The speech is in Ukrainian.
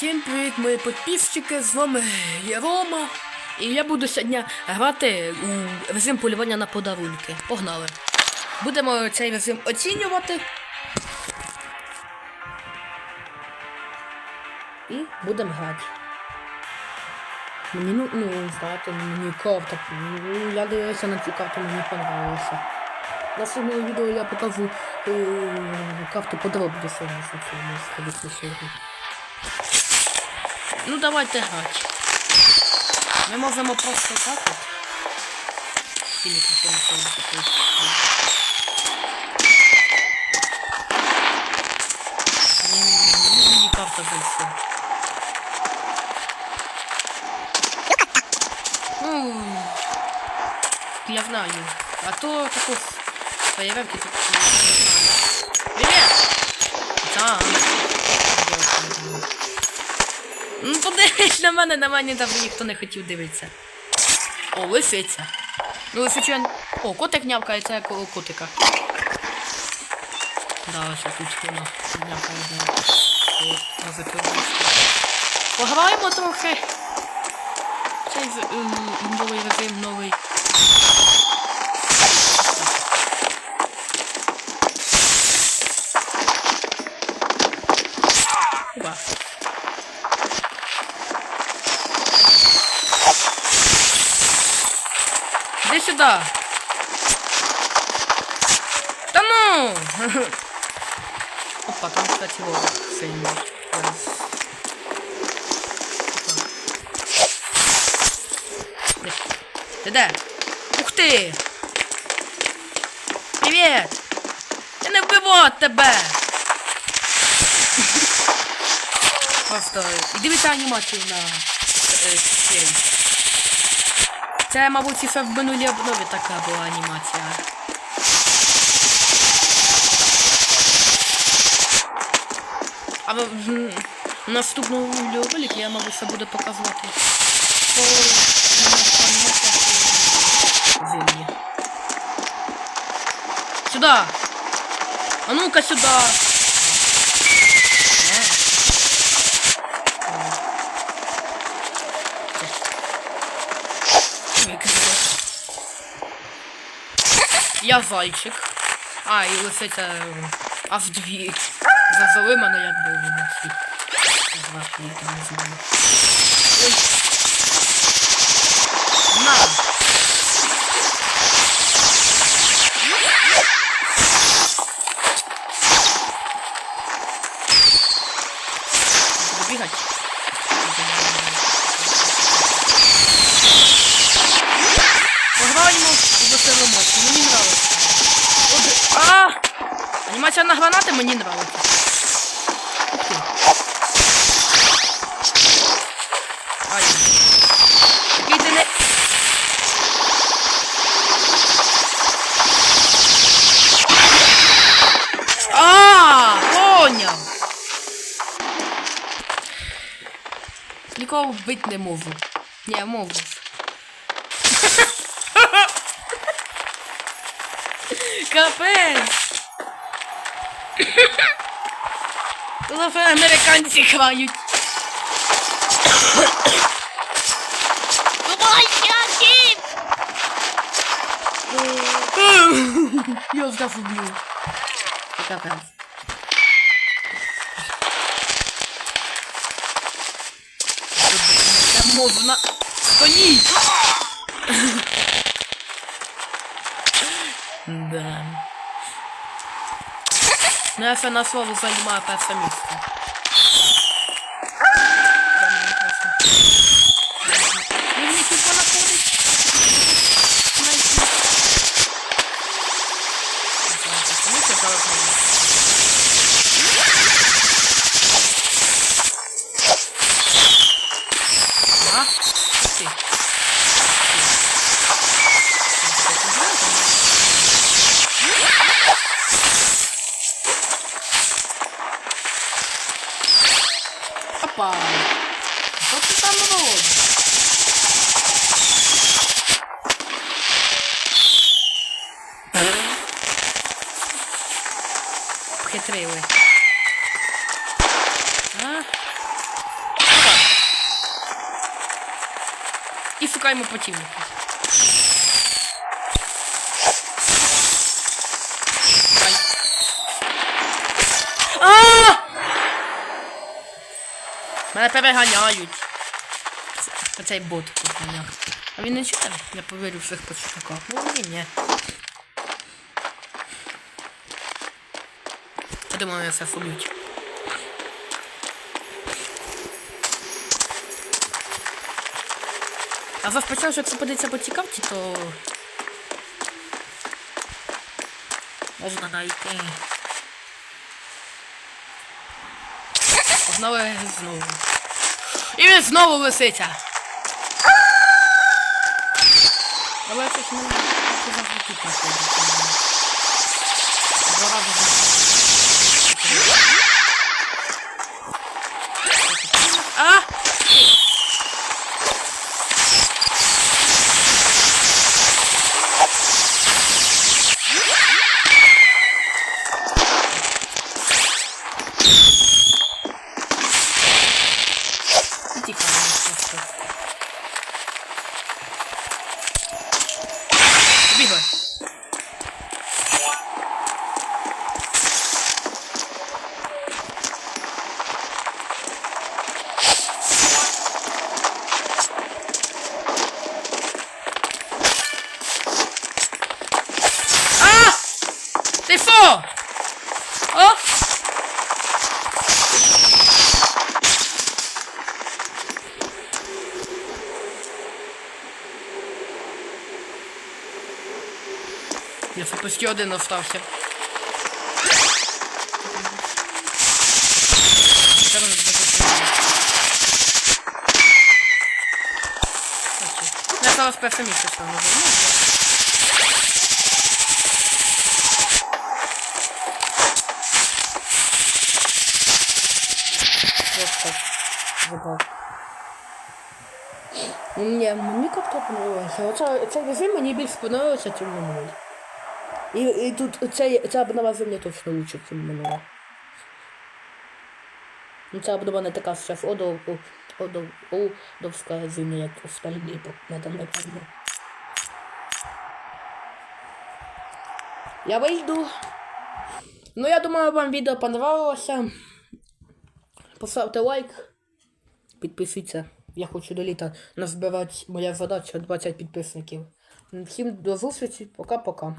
Всім привіт, мої підписчики, з вами я Рома. І я буду сьогодні грати у режим полювання на подарунки. Погнали. Будемо цей режим оцінювати. І будемо грати. Мені ну, ну знаєте, мені карта. Я дивився на цю карту, мені понравилося. На наступному відео я покажу е, карту скажіть сьогодні. Ну давайте грати. Ми можемо просто так. Ну, я знаю. А то також фейерверки тут не на мене, на мене там ніхто не хотів дивитися. О, лисиця. Ну, лисичу. О, котик нявкає, це коло котика. Да, ось тут воно нявкає. Пограємо трохи. Цей новий режим, новий. Опа. Иди сюда. Да ну! Опа, там, кстати, Вова сильный. Раз. Опа. Де? Ти де? Ух ти! Привіт! Я не вбивав тебе! Просто. І дивіться анімацію на е, цей. Це, мабуть, ще в минулій обнові така була анімація. А в наступному відеоролику я, мабуть, ще буду показувати. По зимні. Сюда! А ну-ка сюда! Я зайчик. А, і лисиця м, аж дві. Зазови мене в нас. Звати я там не знаю. Ой. На! Буду бігати. Пограємо в веселу емоцію. Мені нравиться. От, а! Анімація на гранати мені нравиться. Ай. Який ти не... А, поняв. Нікого вбити не можу. Ні, можу. Капець! Тут американці хвають. Давай, Яків! Я вдав уб'ю. Капець. Та можна... Стоїть! Ну, я ще на слово займаю перше місце. Да, Опа! Що ти там робиш? Хитрили. І шукаємо потівника. Мене переганяють. Це- Оцей бот переганяв. А він не читає? Я повірю всіх почтаках. Ну ні, ні. Я думаю, мене все фолють. А за спочатку, якщо подивитися по цікавці, то... Можна знайти. Погнали знову. І він знову лисиця. Але щось мене не завжди тут. Два рази вже. А! І тікаємо просто. Бігай. А! Ти фо! О! Я це почти один остався. Не буде потрібно. Бачиш. Я зараз перше місце що не Просто забав. Ні, мені як-то подобається. Оце, цей режим мені більш подобається, ніж минулий. І, і тут цей, ця обнова землі точно лучше, ніж минула. Ну, ця обнова не така зараз одов, одов, одовська земля, як остальні, бо не там не певно. Я вийду. Ну, я думаю, вам відео понравилося. Поставте лайк, підпишіться. Я хочу до літа назбирати моя задача 20 підписників. Всім до зустрічі, пока-пока.